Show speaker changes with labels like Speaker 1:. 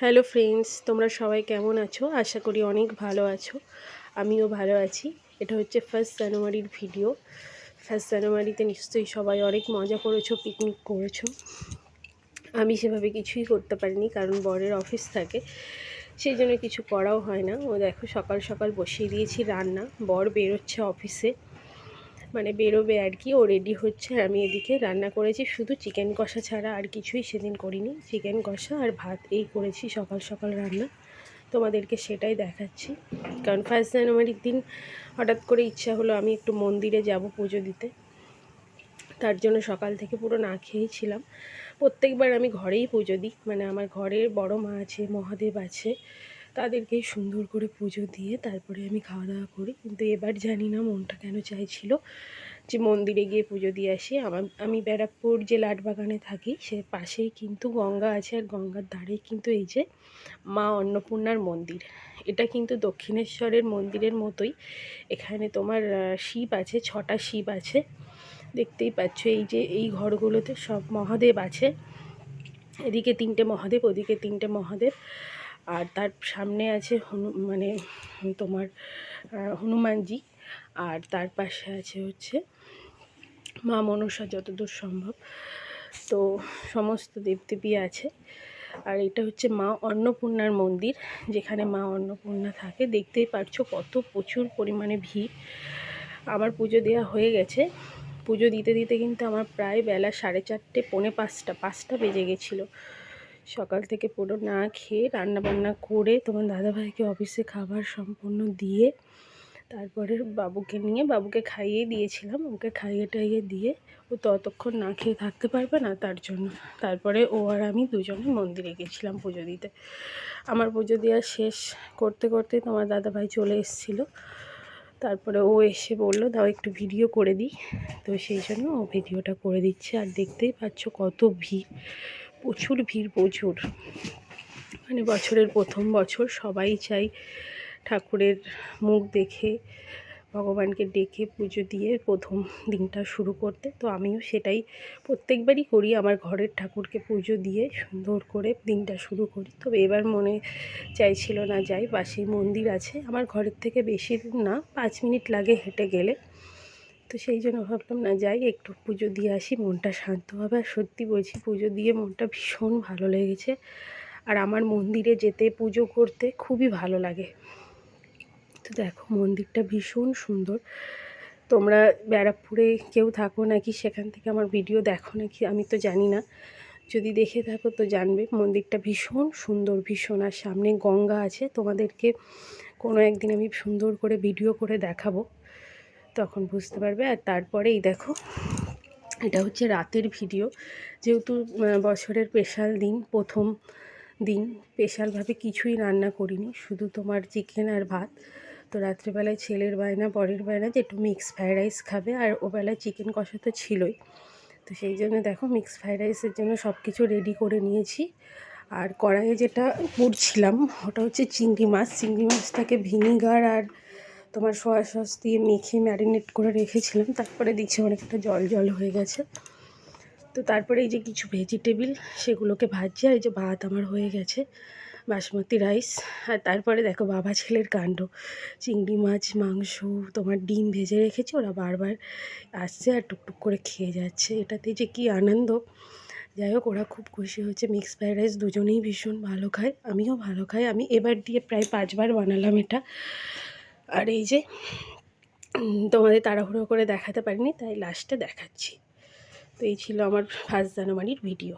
Speaker 1: Hello friends তোমরা সবাই কেমন আছো? আশা করি অনেক ভালো আছো। আমিও ভালো আছি। এটা হচ্ছে ফার্স্ট জানুয়ারির ভিডিও ফার্স্ট জানুয়ারিতে নিশ্চয়ই সবাই অনেক মজা করেছ পিকনিক করেছ। আমি সেভাবে কিছুই করতে পারিনি, কারণ বরের অফিস থাকে। সেই জন্য কিছু করাও হয় না। ও দেখো সকাল সকাল বসিয়ে দিয়েছি রান্না। বর বেরোচ্ছে অফিসে মানে বেরোবে আর কি। ও রেডি হচ্ছে আমি এদিকে রান্না করেছি। শুধু চিকেন কষা ছাড়া আর কিছুই সেদিন করিনি। চিকেন কষা আর ভাত এই করেছি সকাল সকাল রান্না। তোমাদেরকে সেটাই দেখাচ্ছি। কারণ ফার্স্ট জানুয়ারির দিন হঠাৎ করে ইচ্ছা হলো আমি একটু মন্দিরে যাব পুজো দিতে। তার জন্য সকাল থেকে পুরো না খেয়েই ছিলাম। প্রত্যেকবার আমি ঘরেই পুজো দিই। মানে আমার ঘরের বড় মা আছে, মহাদেব আছে। তাদেরকে সুন্দর করে পুজো দিয়ে তারপরে আমি খাওয়া দাওয়া করি। কিন্তু এবার জানি না মনটা কেন চাইছিল যে মন্দিরে গিয়ে পুজো দিয়ে আসি। আমার আমি ব্যারাকপুর যে লাটবাগানে থাকি, সে পাশেই কিন্তু গঙ্গা আছে আর গঙ্গার ধারেই কিন্তু এই যে মা অন্নপূর্ণার মন্দির। এটা কিন্তু দক্ষিণেশ্বরের মন্দিরের মতোই। এখানে তোমার শিব আছে, ছটা শিব আছে। দেখতেই পাচ্ছ এই যে এই ঘরগুলোতে সব মহাদেব আছে। এদিকে তিনটে মহাদেব, ওদিকে তিনটে মহাদেব। আর তার সামনে আছে হনু মানে তোমার হনুমানজি। আর তার পাশে আছে হচ্ছে মা মনসা, যতদূর সম্ভব। তো সমস্ত দেবদেবী আছে। আর এটা হচ্ছে মা অন্নপূর্ণার মন্দির, যেখানে মা অন্নপূর্ণা থাকে। দেখতেই পারছ কত প্রচুর পরিমাণে ভিড়। আমার পুজো দেওয়া হয়ে গেছে। পুজো দিতে দিতে কিন্তু আমার প্রায় বেলা সাড়ে চারটে, পৌনে পাঁচটা পাঁচটা বেজে গেছিল। সকাল থেকে পুরো না খেয়ে রান্না বান্না করে তোমার দাদাভাইকে অফিসে খাবার সম্পূর্ণ দিয়ে তারপরে বাবুকে নিয়ে বাবুকে খাইয়ে দিয়েছিলাম। ওকে খাইয়ে টাইয়ে দিয়ে ও ততক্ষণ না খেয়ে থাকতে পারবে না তার জন্য। তারপরে ও আর আমি দুজনে মন্দিরে গেছিলাম পুজো দিতে। আমার পুজো দেওয়া শেষ করতে করতে তোমার দাদাভাই চলে এসেছিল। তারপরে ও এসে বলল, দাও একটু ভিডিও করে দিই। তো সেই জন্য ও ভিডিওটা করে দিচ্ছে। আর দেখতেই পাচ্ছ কত ভিড়। প্রচুর ভিড়, প্রচুর। মানে বছরের প্রথম বছর সবাই চাই ঠাকুরের মুখ দেখে, ভগবানকে ডেকে পুজো দিয়ে প্রথম দিনটা শুরু করতে। তো আমিও সেটাই প্রত্যেকবারই করি, আমার ঘরের ঠাকুরকে পুজো দিয়ে সুন্দর করে দিনটা শুরু করি। তবে এবার মনে চাইছিল না, যাই পাশেই মন্দির আছে। আমার ঘরের থেকে বেশি না, পাঁচ মিনিট লাগে হেঁটে গেলে। তো সেই জন্য ভাবলাম, না, যাই, একটু পুজো দিয়ে আসি, মনটা শান্ত হবে। আর সত্যি বলছি, পুজো দিয়ে মনটা ভীষণ ভালো লেগেছে। আর আমার মন্দিরে যেতে, পুজো করতে খুবই ভালো লাগে। তো দেখো, মন্দিরটা ভীষণ সুন্দর। তোমরা ব্যারাকপুরে কেউ থাকো নাকি, সেখান থেকে আমার ভিডিও দেখো নাকি, আমি তো জানি না। যদি দেখে থাকো তো জানবে, মন্দিরটা ভীষণ সুন্দর, ভীষণ। আর সামনে গঙ্গা আছে, তোমাদেরকে কোনো একদিন আমি সুন্দর করে ভিডিও করে দেখাবো। তখন বুঝতে পারবে। আর তারপরেই দেখো, এটা হচ্ছে রাতের ভিডিও। যেহেতু বছরের স্পেশাল দিন, প্রথম দিন স্পেশালভাবে কিছুই রান্না করিনি। শুধু তোমার চিকেন আর ভাত। তো রাত্রেবেলায় ছেলের বায়না, পরের বায়না যে একটু মিক্স ফ্রাইড রাইস খাবে, আর ওবেলায় চিকেন কষা তো ছিলই। তো সেই জন্য দেখো মিক্স ফ্রাইড রাইসের জন্য সব কিছু রেডি করে নিয়েছি। আর কড়াইয়ে যেটা পুড়ছিলাম ওটা হচ্ছে চিংড়ি মাছ। চিংড়ি মাছটাকে ভিনিগার আর তোমার সয়া সস দিয়ে মেখে ম্যারিনেট করে রেখেছিলাম, তারপরে দিচ্ছি অনেকটা জল জল হয়ে গেছে। তো তারপরে এই যে কিছু ভেজিটেবিল সেগুলোকে ভাজছি, আর এই যে ভাত আমার হয়ে গেছে, বাসমতি রাইস আর তারপরে দেখো বাবা ছেলের কাণ্ড। চিংড়ি মাছ, মাংস, তোমার ডিম ভেজে রেখেছি, ওরা বারবার আসছে আর টুকটুক করে খেয়ে যাচ্ছে। এটাতে যে কি আনন্দ। যাই হোক, ওরা খুব খুশি হয়েছে। মিক্স ফ্রাইড রাইস দুজনেই ভীষণ ভালো খায়, আমিও ভালো খাই। আমি এবার দিয়ে প্রায় পাঁচবার বানালাম এটা। আর এই যে তোমাদের তাড়াহুড়ো করে দেখাতে পারিনি, তাই লাস্টে দেখাচ্ছি। তো এই ছিল আমার ফার্স্ট জানুয়ারির ভিডিও